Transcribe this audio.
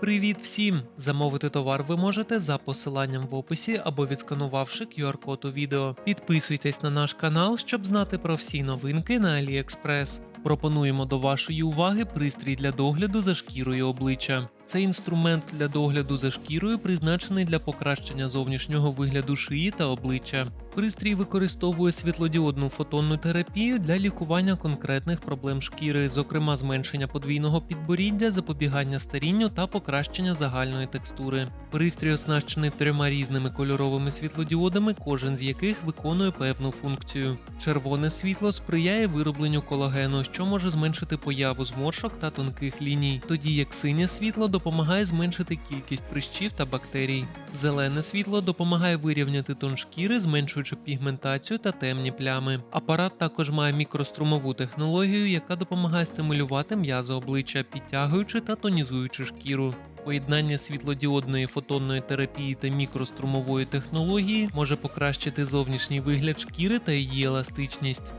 Привіт всім! Замовити товар ви можете за посиланням в описі або відсканувавши QR-код у відео. Підписуйтесь на наш канал, щоб знати про всі новинки на AliExpress. Пропонуємо до вашої уваги пристрій для догляду за шкірою обличчя. Це інструмент для догляду за шкірою, призначений для покращення зовнішнього вигляду шиї та обличчя. Пристрій використовує світлодіодну фотонну терапію для лікування конкретних проблем шкіри, зокрема зменшення подвійного підборіддя, запобігання старінню та покращення загальної текстури. Пристрій оснащений трьома різними кольоровими світлодіодами, кожен з яких виконує певну функцію. Червоне світло сприяє виробленню колагену, що може зменшити появу зморшок та тонких ліній, тоді як синє світло допомагає зменшити кількість прищів та бактерій. Зелене світло допомагає вирівняти тон шкіри, зменшуючи пігментацію та темні плями. Апарат також має мікрострумову технологію, яка допомагає стимулювати м'язи обличчя, підтягуючи та тонізуючи шкіру. Поєднання світлодіодної фотонної терапії та мікрострумової технології може покращити зовнішній вигляд шкіри та її еластичність.